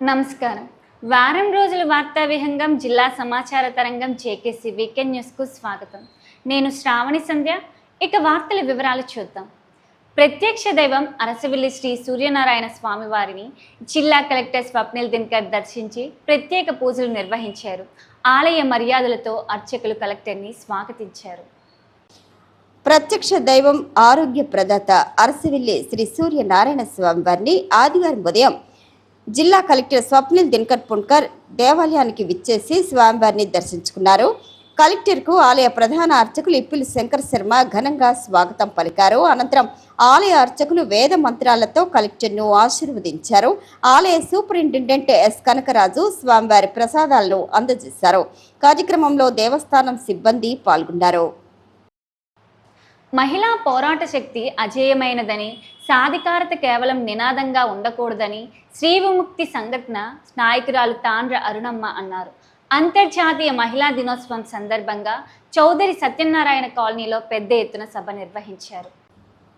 నమస్కారం. వారం రోజుల వార్తా విహంగం జిల్లా సమాచార తరంగం జేకేసీ వీకెండ్ న్యూస్కు స్వాగతం. నేను శ్రావణి సంధ్య. ఇక వార్తల వివరాలు చూద్దాం. ప్రత్యక్ష దైవం అరసవిల్లి శ్రీ సూర్యనారాయణ స్వామి వారిని జిల్లా కలెక్టర్ స్వప్నిల్ దినకర్ దర్శించి ప్రత్యేక పూజలు నిర్వహించారు. ఆలయ మర్యాదలతో అర్చకులు కలెక్టర్ని స్వాగతించారు. ప్రత్యక్ష దైవం ఆరోగ్య ప్రదాత అరసవిల్లి శ్రీ సూర్యనారాయణ స్వామి వారిని ఆదివారం ఉదయం జిల్లా కలెక్టర్ స్వప్నిల్ దినకర్ పుణ్కర్ దేవాలయానికి విచ్చేసి స్వామివారిని దర్శించుకున్నారు. కలెక్టర్కు ఆలయ ప్రధాన అర్చకులు ఇప్పిలి శంకర్ శర్మ ఘనంగా స్వాగతం పలికారు. అనంతరం ఆలయ అర్చకులు వేద మంత్రాలతో కలెక్టర్ను ఆశీర్వదించారు. ఆలయ సూపరింటెండెంట్ ఎస్ కనకరాజు స్వామివారి ప్రసాదాలను అందజేశారు. కార్యక్రమంలో దేవస్థానం సిబ్బంది పాల్గొన్నారు. మహిళా పోరాట శక్తి అజేయమైనదని సాధికారత కేవలం నినాదంగా ఉండకూడదని శ్రీ విముక్తి సంఘటన నాయకురాలు తాండ్ర అరుణమ్మ అన్నారు. అంతర్జాతీయ మహిళా దినోత్సవం సందర్భంగా చౌదరి సత్యనారాయణ కాలనీలో పెద్ద ఎత్తున సభ నిర్వహించారు.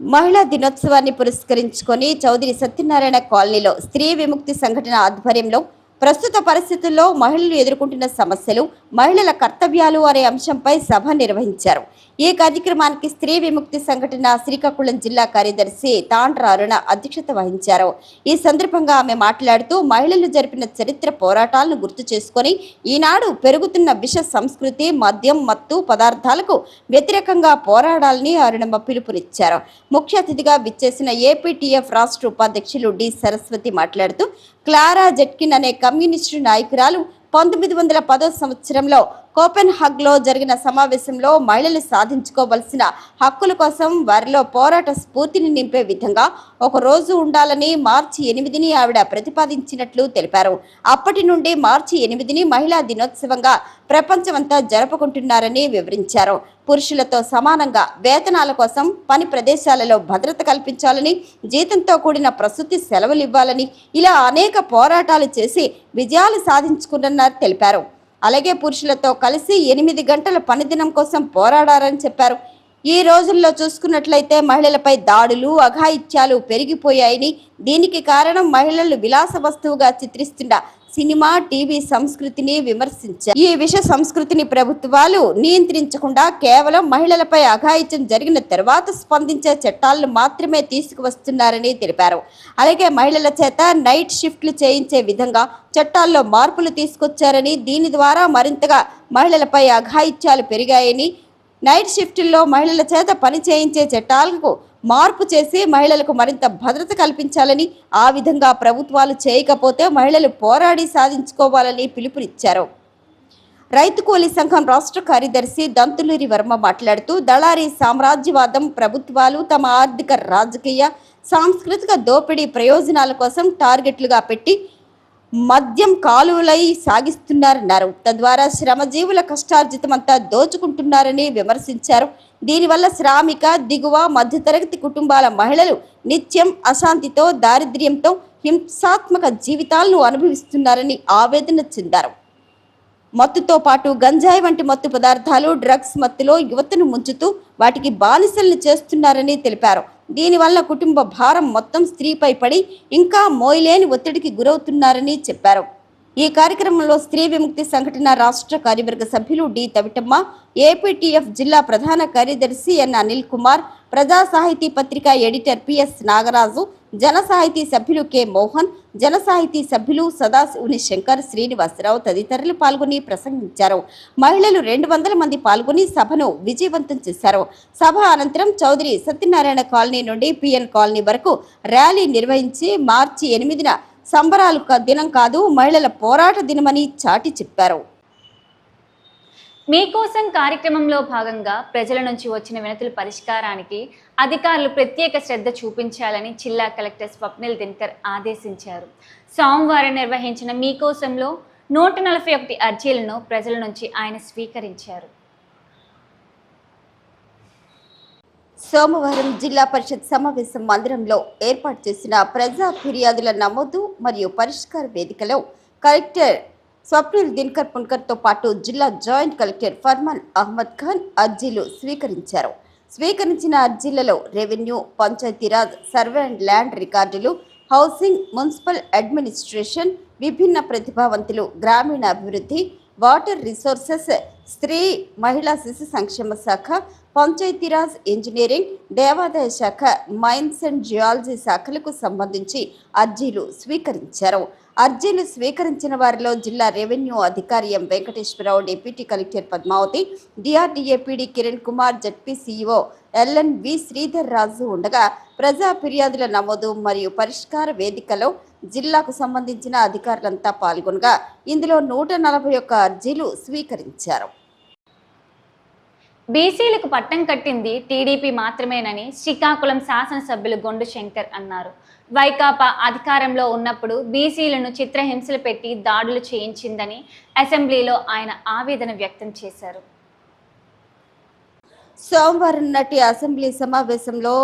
మహిళా దినోత్సవాన్ని పురస్కరించుకొని చౌదరి సత్యనారాయణ కాలనీలో స్త్రీ విముక్తి సంఘటన ఆధ్వర్యంలో ప్రస్తుత పరిస్థితుల్లో మహిళలు ఎదుర్కొంటున్న సమస్యలు మహిళల కర్తవ్యాలు అనే అంశంపై సభ నిర్వహించారు. ఈ కార్యక్రమానికి స్త్రీ విముక్తి సంఘటన శ్రీకాకుళం జిల్లా కార్యదర్శి తాండ్ర అరుణ అధ్యక్షత వహించారు. ఈ సందర్భంగా ఆమె మాట్లాడుతూ మహిళలు జరిపిన చరిత్ర పోరాటాలను గుర్తు చేసుకొని ఈనాడు పెరుగుతున్న విష సంస్కృతి మద్యం మత్తు పదార్థాలకు వ్యతిరేకంగా పోరాడాలని అరుణమ్మ పిలుపునిచ్చారు. ముఖ్య అతిథిగా విచ్చేసిన ఏపీటీఎఫ్ రాష్ట్ర ఉపాధ్యక్షులు డి. సరస్వతి మాట్లాడుతూ క్లారా జెట్కిన్ అనే కమ్యూనిస్టు నాయకురాలు పంతొమ్మిది వందల పదో సంవత్సరంలో కోపెన్ హగ్లో జరిగిన సమావేశంలో మహిళలు సాధించుకోవలసిన హక్కుల కోసం వారిలో పోరాట స్ఫూర్తిని నింపే విధంగా ఒక రోజు ఉండాలని మార్చి ఎనిమిదిని ఆవిడ ప్రతిపాదించినట్లు తెలిపారు. అప్పటి నుండి మార్చి ఎనిమిదిని మహిళా దినోత్సవంగా ప్రపంచమంతా జరుపుకుంటున్నారని వివరించారు. పురుషులతో సమానంగా వేతనాల కోసం పని ప్రదేశాలలో భద్రత కల్పించాలని జీతంతో కూడిన ప్రసూతి సెలవులు ఇవ్వాలని ఇలా అనేక పోరాటాలు చేసి విజయాలు సాధించుకున్నారని తెలిపారు. అలాగే పురుషులతో కలిసి ఎనిమిది గంటల పనిదినం కోసం పోరాడారని చెప్పారు. ఈ రోజుల్లో చూసుకున్నట్లయితే మహిళలపై దాడులు అఘాయిత్యాలు పెరిగిపోయాయని దీనికి కారణం మహిళలు విలాస వస్తువుగా చిత్రిస్తున్న సినిమా టీవీ సంస్కృతిని విమర్శించారు ఈ విష సంస్కృతిని ప్రభుత్వాలు నియంత్రించకుండా కేవలం మహిళలపై అఘాయిత్యం జరిగిన తర్వాత స్పందించే చట్టాలను మాత్రమే తీసుకువస్తున్నారని తెలిపారు. అలాగే మహిళల చేత నైట్ షిఫ్ట్లు చేయించే విధంగా చట్టాల్లో మార్పులు తీసుకొచ్చారని దీని ద్వారా మరింతగా మహిళలపై అఘాయిత్యాలు పెరిగాయని నైట్ షిఫ్టుల్లో మహిళల చేత పని చేయించే చట్టాలకు మార్పు చేసి మహిళలకు మరింత భద్రత కల్పించాలని ఆ విధంగా ప్రభుత్వాలు చేయకపోతే మహిళలు పోరాడి సాధించుకోవాలని పిలుపునిచ్చారు. రైతు కూలీ సంఘం రాష్ట్ర కార్యదర్శి దంతులూరి వర్మ మాట్లాడుతూ దళారీ సామ్రాజ్యవాదం ప్రభుత్వాలు తమ ఆర్థిక రాజకీయ సాంస్కృతిక దోపిడీ ప్రయోజనాల కోసం టార్గెట్లుగా పెట్టి మద్యం కాలువలై సాగిస్తున్నారన్నారు తద్వారా శ్రమజీవుల కష్టార్జితమంతా దోచుకుంటున్నారని విమర్శించారు. దీనివల్ల శ్రామిక దిగువ మధ్యతరగతి కుటుంబాల మహిళలు నిత్యం అశాంతితో దారిద్ర్యంతో హింసాత్మక జీవితాలను అనుభవిస్తున్నారని ఆవేదన చెందారు. మత్తుతో పాటు గంజాయి వంటి మత్తు పదార్థాలు డ్రగ్స్ మత్తులో యువతను ముంచుతూ వాటికి బానిసల్ని చేస్తున్నారని తెలిపారు. దీనివల్ల కుటుంబ భారం మొత్తం స్త్రీపై పడి ఇంకా మోయలేని ఒత్తిడికి గురవుతున్నారని చెప్పారు. ఈ కార్యక్రమంలో స్త్రీ విముక్తి సంఘటన రాష్ట్ర కార్యవర్గ సభ్యులు డి. తవిటమ్మ ఏపీటీఎఫ్ జిల్లా ప్రధాన కార్యదర్శి ఎన్. అనిల్ కుమార్ ప్రజా సాహితీ పత్రిక ఎడిటర్ పిఎస్ నాగరాజు జన సాహితీ సభ్యులు కె. మోహన్ జన సాహితీ సభ్యులు సదాశివుని శంకర్ శ్రీనివాసరావు తదితరులు పాల్గొని ప్రసంగించారు. మహిళలు రెండు వందల మంది పాల్గొని సభను విజయవంతం చేశారు. సభ అనంతరం చౌదరి సత్యనారాయణ కాలనీ నుండి పిఎన్ కాలనీ వరకు ర్యాలీ నిర్వహించి మార్చి ఎనిమిదిన సంబరాలు దినం కాదు మహిళల పోరాట దినమని చాటి చెప్పారు. మీకోసం కార్యక్రమంలో భాగంగా ప్రజల నుంచి వచ్చిన వినతుల పరిష్కారానికి అధికారులు ప్రత్యేక శ్రద్ధ చూపించాలని జిల్లా కలెక్టర్ స్వప్నిల్ దినకర్ ఆదేశించారు. సోమవారం నిర్వహించిన మీకోసంలో నూట నలభై ఒకటి అర్జీలను ప్రజల నుంచి ఆయన స్వీకరించారు. సోమవారం జిల్లా పరిషత్ సమావేశం మందిరంలో ఏర్పాటు చేసిన ప్రజా ఫిర్యాదుల నమోదు మరియు పరిష్కార వేదికలో కలెక్టర్ స్వప్నిల్ దినకర్ పున్కర్తో పాటు జిల్లా జాయింట్ కలెక్టర్ ఫర్మాన్ అహ్మద్ ఖాన్ అర్జీలు స్వీకరించారు. స్వీకరించిన అర్జీలలో revenue Panchayati Raj survey and land రికార్డులు హౌసింగ్ మున్సిపల్ అడ్మినిస్ట్రేషన్ విభిన్న ప్రతిభావంతులు గ్రామీణ అభివృద్ధి వాటర్ రిసోర్సెస్ స్త్రీ మహిళా శిశు సంక్షేమ శాఖ పంచాయతీరాజ్ ఇంజనీరింగ్ దేవాదాయ శాఖ మైన్స్ అండ్ జియాలజీ శాఖలకు సంబంధించి అర్జీలు స్వీకరించారు. అర్జీలు స్వీకరించిన వారిలో జిల్లా రెవెన్యూ అధికారి M Venkateswara Rao deputy collector Padmavathi DRDA PD Kiran Kumar ZP CEO LN V Sridhar Raju ఉండగా ప్రజా ఫిర్యాదుల నమోదు మరియు పరిష్కార వేదికలో జిల్లాకు సంబంధించిన అధికారులంతా పాల్గొనగా ఇందులో నూట నలభై ఒక్క అర్జీలు స్వీకరించారు. బీసీలకు పట్టం కట్టింది టీడీపీ మాత్రమేనని శ్రీకాకుళం శాసనసభ్యులు గొండు శంకర్ అన్నారు. వైకాపా అధికారంలో ఉన్నప్పుడు బీసీలను చిత్రహింసలు పెట్టి దాడులు చేయించిందని అసెంబ్లీలో ఆయన ఆవేదన వ్యక్తం చేశారు. సోమవారం నాటి అసెంబ్లీ సమావేశంలో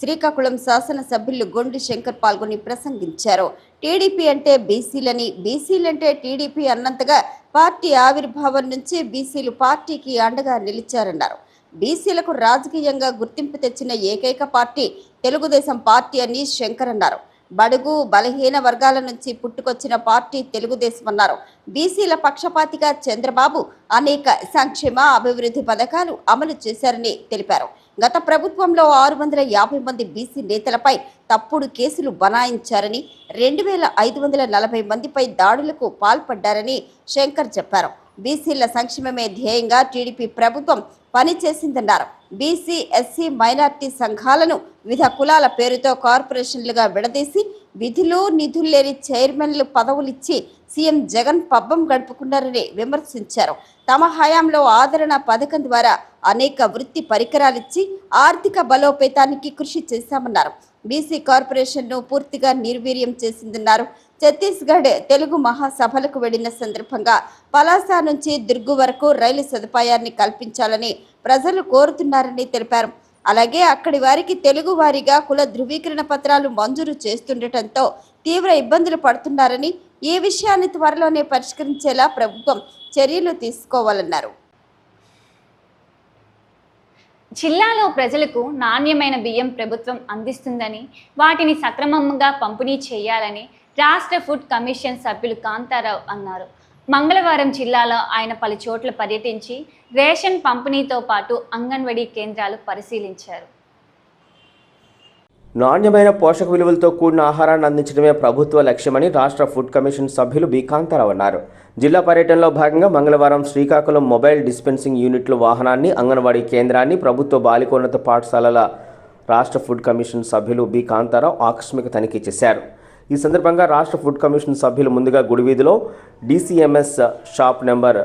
శ్రీకాకుళం శాసనసభ్యులు గొండి శంకర్ పాల్గొని ప్రసంగించారు. టీడీపీ అంటే బీసీలని బీసీలంటే టీడీపీ అన్నంతగా పార్టీ ఆవిర్భావం నుంచి బీసీలు పార్టీకి అండగా నిలిచారన్నారు. బీసీలకు రాజకీయంగా గుర్తింపు తెచ్చిన ఏకైక పార్టీ తెలుగుదేశం పార్టీ అని శంకర్ అన్నారు. బడుగు బలహీన వర్గాల నుంచి పుట్టుకొచ్చిన పార్టీ తెలుగుదేశం అన్నారు. బీసీల పక్షపాతిగా చంద్రబాబు అనేక సంక్షేమ అభివృద్ధి పథకాలు అమలు చేశారని తెలిపారు. గత ప్రభుత్వంలో ఆరు వందల యాభై మంది బీసీ నేతలపై తప్పుడు కేసులు బనాయించారని రెండు వేల ఐదు వందల నలభై మందిపై దాడులకు పాల్పడ్డారని శంకర్ చెప్పారు. బీసీల సంక్షేమమే ధ్యేయంగా టీడీపీ ప్రభుత్వం పనిచేసిందన్నారు. బీసీ ఎస్సీ మైనార్టీ సంఘాలను వివిధ కులాల పేరుతో కార్పొరేషన్లుగా విడదీసి విధులు నిధులు లేని చైర్మన్లు పదవులిచ్చి సీఎం జగన్ పబ్బం గడుపుకున్నారని విమర్శించారు. తమ హయాంలో ఆదరణ పథకం ద్వారా అనేక వృత్తి పరికరాలిచ్చి ఆర్థిక బలోపేతానికి కృషి చేశామన్నారు. బీసీ కార్పొరేషన్ను పూర్తిగా నిర్వీర్యం చేసిందన్నారు. ఛత్తీస్గఢ్ తెలుగు మహాసభలకు వెళ్ళిన సందర్భంగా పలాస నుంచి దుర్గు వరకు రైలు సదుపాయాన్ని కల్పించాలని ప్రజలు కోరుతున్నారని తెలిపారు. అలాగే అక్కడి వారికి తెలుగు వారిగా కుల ధృవీకరణ పత్రాలు మంజూరు చేస్తుండటంతో తీవ్ర ఇబ్బందులు పడుతున్నారని ఈ విషయాన్ని త్వరలోనే పరిష్కరించేలా ప్రభుత్వం చర్యలు తీసుకోవాలన్నారు. జిల్లాలో ప్రజలకు నాణ్యమైన బియ్యం ప్రభుత్వం అందిస్తుందని వాటిని సక్రమంగా పంపిణీ చేయాలని రాష్ట్ర ఫుడ్ కమిషన్ సభ్యులు కాంతారావు అన్నారు. మంగళవారం జిల్లాలో ఆయన పలు చోట్ల పర్యటించి రేషన్ పంపిణీతో పాటు అంగన్వాడీ కేంద్రాలు పరిశీలించారు. నాణ్యమైన పోషక విలువలతో కూడిన ఆహారాన్ని అందించడమే ప్రభుత్వ లక్ష్యమని రాష్ట్ర ఫుడ్ కమిషన్ సభ్యులు బి. కాంతారావు అన్నారు. జిల్లా పర్యటనలో భాగంగా మంగళవారం శ్రీకాకుళం మొబైల్ డిస్పెన్సింగ్ యూనిట్లు వాహనాన్ని అంగన్వాడీ కేంద్రాన్ని ప్రభుత్వ బాలికోన్నత పాఠశాలల రాష్ట్ర ఫుడ్ కమిషన్ సభ్యులు బి. కాంతారావు ఆకస్మిక తనిఖీ చేశారు. ఈ సందర్భంగా రాష్ట్ర ఫుడ్ కమిషన్ సభ్యులు ముందుగా గుడివీధిలో డీసీఎంఎస్ షాప్ నెంబర్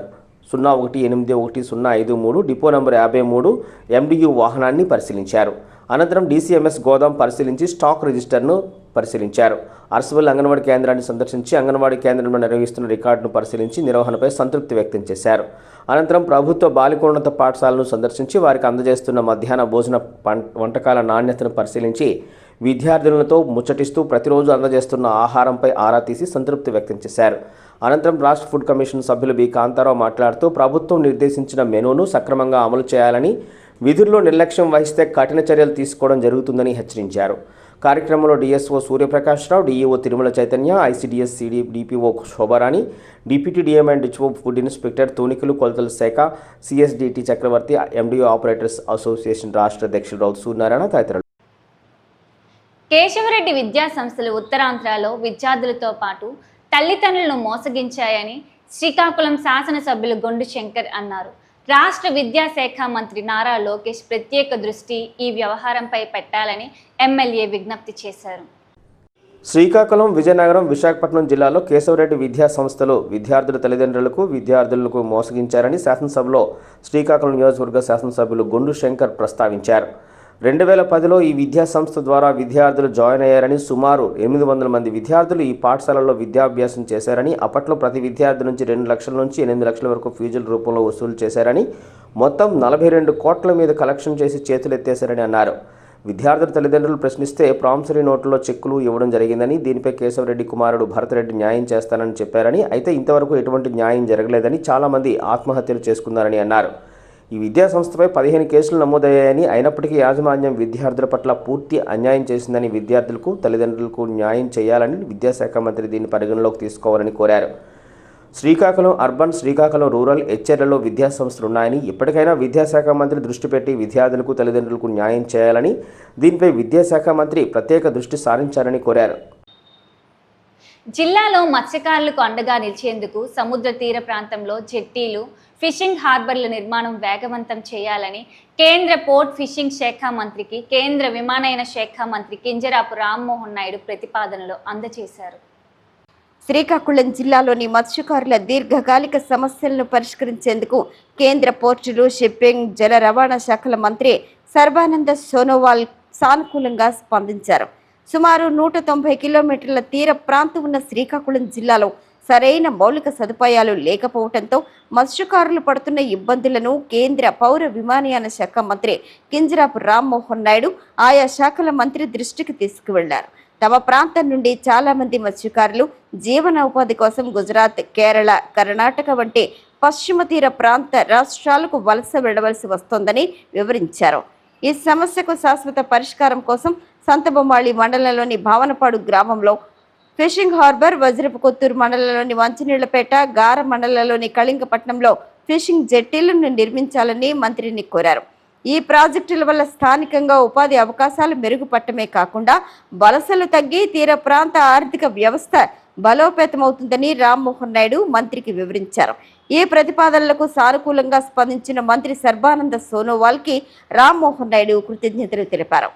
సున్నా ఒకటి ఎనిమిది ఒకటి సున్నా ఐదు మూడు డిపో నంబర్ యాభై మూడు ఎండియు వాహనాన్ని పరిశీలించారు. అనంతరం డీసీఎంఎస్ గోదాం పరిశీలించి స్టాక్ రిజిస్టర్ను పరిశీలించారు. అరసవల్లి అంగన్వాడీ కేంద్రాన్ని సందర్శించి అంగన్వాడీ కేంద్రంలో నిర్వహిస్తున్న రికార్డును పరిశీలించి నిర్వహణపై సంతృప్తి వ్యక్తం చేశారు. అనంతరం ప్రభుత్వ బాలికోన్నత పాఠశాలను సందర్శించి వారికి అందజేస్తున్న మధ్యాహ్న భోజన వంటకాల నాణ్యతను పరిశీలించి విద్యార్థులతో ముచ్చటిస్తూ ప్రతిరోజు అందజేస్తున్న ఆహారంపై ఆరా తీసి సంతృప్తి వ్యక్తం చేశారు. అనంతరం రాష్ట్ర ఫుడ్ కమిషన్ సభ్యులు బి. కాంతారావు మాట్లాడుతూ ప్రభుత్వం నిర్దేశించిన మెనూను సక్రమంగా అమలు చేయాలని విధుల్లో నిర్లక్ష్యం వహిస్తే కఠిన చర్యలు తీసుకోవడం జరుగుతుందని హెచ్చరించారు. కార్యక్రమంలో DSO Surya Prakash Rao DEO Tirumala Chaitanya ICDS CD DPO Shobha Rani deputy DM and డిచ్ఓ food inspector తూనికలు కొలతల శాఖ CSDT Chakravarthy MDO operators association రాష్ట్ర అధ్యక్షుడు రౌత్ సూర్యనారాయణ తదితరులు. కేశవరెడ్డి విద్యా సంస్థలు ఉత్తరాంధ్రలో విద్యార్థులతో పాటు తల్లిదండ్రులను మోసగించాయని శ్రీకాకుళం శాసనసభ్యులు గొండు శంకర్ అన్నారు. రాష్ట్ర విద్యాశాఖ మంత్రి నారా లోకేష్ ప్రత్యేక దృష్టి ఈ వ్యవహారంపై పెట్టాలని ఎమ్మెల్యే విజ్ఞప్తి చేశారు. శ్రీకాకుళం విజయనగరం విశాఖపట్నం జిల్లాలో కేశవరెడ్డి విద్యా సంస్థలు విద్యార్థుల తల్లిదండ్రులకు విద్యార్థులకు మోసగించారని శాసనసభలో శ్రీకాకుళం నియోజకవర్గ శాసనసభ్యులు గొండు శంకర్ ప్రస్తావించారు. రెండు వేల పదిలో ఈ విద్యా సంస్థ ద్వారా విద్యార్థులు జాయిన్ అయ్యారని సుమారు ఎనిమిది వందల మంది విద్యార్థులు ఈ పాఠశాలలో విద్యాభ్యాసం చేశారని అప్పట్లో ప్రతి విద్యార్థి నుంచి రెండు లక్షల నుంచి ఎనిమిది లక్షల వరకు ఫీజుల రూపంలో వసూలు చేశారని మొత్తం నలభై రెండు కోట్ల మీద కలెక్షన్ చేసి చేతులెత్తేశారని అన్నారు. విద్యార్థుల తల్లిదండ్రులు ప్రశ్నిస్తే ప్రామిసరీ నోట్లలో చెక్కులు ఇవ్వడం జరిగిందని దీనిపై కేశవరెడ్డి కుమారుడు భరతరెడ్డి న్యాయం చేస్తానని చెప్పారని అయితే ఇంతవరకు ఎటువంటి న్యాయం జరగలేదని చాలామంది ఆత్మహత్యలు చేసుకున్నారని అన్నారు. ఈ విద్యా సంస్థపై పదిహేను కేసులు నమోదయ్యాయని అయినప్పటికీ యాజమాన్యం విద్యార్థుల పట్ల పూర్తి అన్యాయం చేసిందని విద్యార్థులకు తల్లిదండ్రులకు న్యాయం చేయాలని విద్యాశాఖ మంత్రి దీన్ని పరిగణలోకి తీసుకోవాలని కోరారు. శ్రీకాకుళం అర్బన్ శ్రీకాకుళం రూరల్ హెచ్ఎర్లలో విద్యా సంస్థలు ఉన్నాయని ఇప్పటికైనా విద్యాశాఖ మంత్రి దృష్టి పెట్టి విద్యార్థులకు తల్లిదండ్రులకు న్యాయం చేయాలని దీనిపై విద్యాశాఖ మంత్రి ప్రత్యేక దృష్టి సారించాలని కోరారు. జిల్లాలో మత్స్యకారులకు అండగా నిలిచేందుకు సముద్ర తీర ప్రాంతంలో జెట్టీలు ఫిషింగ్ హార్బర్ల నిర్మాణం వేగవంతం చేయాలని కేంద్ర పోర్ట్ ఫిషింగ్ శాఖ మంత్రికి కేంద్ర విమానయాన శాఖ మంత్రి కింజరాపు రామ్మోహన్ నాయుడు ప్రతిపాదనలు అందజేశారు శ్రీకాకుళం జిల్లాలోని మత్స్యకారుల దీర్ఘకాలిక సమస్యలను పరిష్కరించేందుకు కేంద్ర పోర్టులు షిప్పింగ్ జల రవాణా శాఖల మంత్రి సర్బానంద సోనోవాల్ సానుకూలంగా స్పందించారు. సుమారు నూట తొంభై కిలోమీటర్ల తీర ప్రాంతం ఉన్న శ్రీకాకుళం జిల్లాలో సరైన మౌలిక సదుపాయాలు లేకపోవడంతో మత్స్యకారులు పడుతున్న ఇబ్బందులను కేంద్ర పౌర విమానయాన శాఖ మంత్రి కింజరాపు రామ్మోహన్ నాయుడు ఆయా శాఖల మంత్రి దృష్టికి తీసుకువెళ్ళారు. తమ ప్రాంతం నుండి చాలా మంది మత్స్యకారులు జీవనోపాధి కోసం గుజరాత్ కేరళ కర్ణాటక వంటి పశ్చిమ తీర ప్రాంత రాష్ట్రాలకు వలస వెళ్ళవలసి వస్తోందని వివరించారు. ఈ సమస్యకు శాశ్వత పరిష్కారం కోసం సంతబొమ్మాళి మండలంలోని భావనపాడు గ్రామంలో ఫిషింగ్ హార్బర్ వజ్రపు కొత్తూరు మండలంలోని వంచనీళ్ళపేట గార మండలంలోని కళింగపట్నంలో ఫిషింగ్ జెట్టీలను నిర్మించాలని మంత్రిని కోరారు. ఈ ప్రాజెక్టుల వల్ల స్థానికంగా ఉపాధి అవకాశాలు మెరుగుపట్టమే కాకుండా వలసలు తగ్గి తీర ప్రాంత ఆర్థిక వ్యవస్థ బలోపేతమవుతుందని రామ్మోహన్ నాయుడు మంత్రికి వివరించారు. ఈ ప్రతిపాదనలకు సానుకూలంగా స్పందించిన మంత్రి సర్బానంద సోనోవాల్కి రామ్మోహన్ నాయుడు కృతజ్ఞతలు తెలిపారు.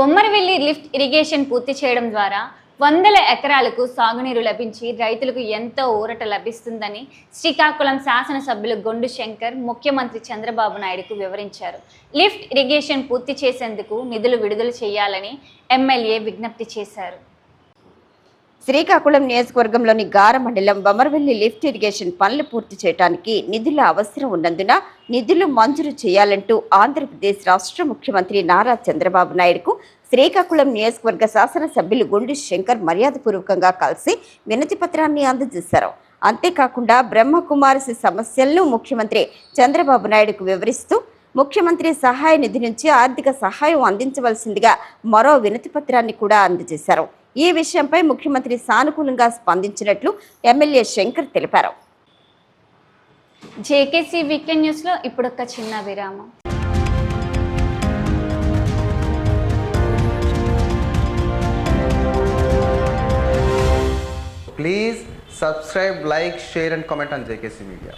కొమ్మరవెల్లి లిఫ్ట్ ఇరిగేషన్ పూర్తి చేయడం ద్వారా వందల ఎకరాలకు సాగునీరు లభించి రైతులకు ఎంతో ఊరట లభిస్తుందని శ్రీకాకుళం శాసనసభ్యులు గొండు శంకర్ ముఖ్యమంత్రి చంద్రబాబు నాయుడుకు వివరించారు. లిఫ్ట్ ఇరిగేషన్ పూర్తి చేసేందుకు నిధులు విడుదల చేయాలని ఎమ్మెల్యే విజ్ఞప్తి చేశారు. శ్రీకాకుళం నియోజకవర్గంలోని గార మండలం బమర్వెల్లి లిఫ్ట్ ఇరిగేషన్ పనులు పూర్తి చేయడానికి నిధుల అవసరం ఉన్నందున నిధులు మంజూరు చేయాలంటూ ఆంధ్రప్రదేశ్ రాష్ట్ర ముఖ్యమంత్రి నారా చంద్రబాబు నాయుడుకు శ్రీకాకుళం నియోజకవర్గ శాసనసభ్యులు గుండు శంకర్ మర్యాదపూర్వకంగా కలిసి వినతి పత్రాన్ని అందజేశారు. అంతేకాకుండా బ్రహ్మకుమారి సమస్యలను ముఖ్యమంత్రి చంద్రబాబు నాయుడుకు వివరిస్తూ ముఖ్యమంత్రి సహాయ నిధి నుంచి ఆర్థిక సహాయం అందించవలసిందిగా మరో వినతి పత్రాన్ని కూడా అందజేశారు. ఈ విషయంపై ముఖ్యమంత్రి సానుకూలంగా స్పందించినట్లు ఎమ్మెల్యే శంకర్ తెలిపారు జేకేసీ వీకెండ్ న్యూస్లో ఇప్పుడొక చిన్న విరామం Please subscribe, like, share, and comment on JKC Media.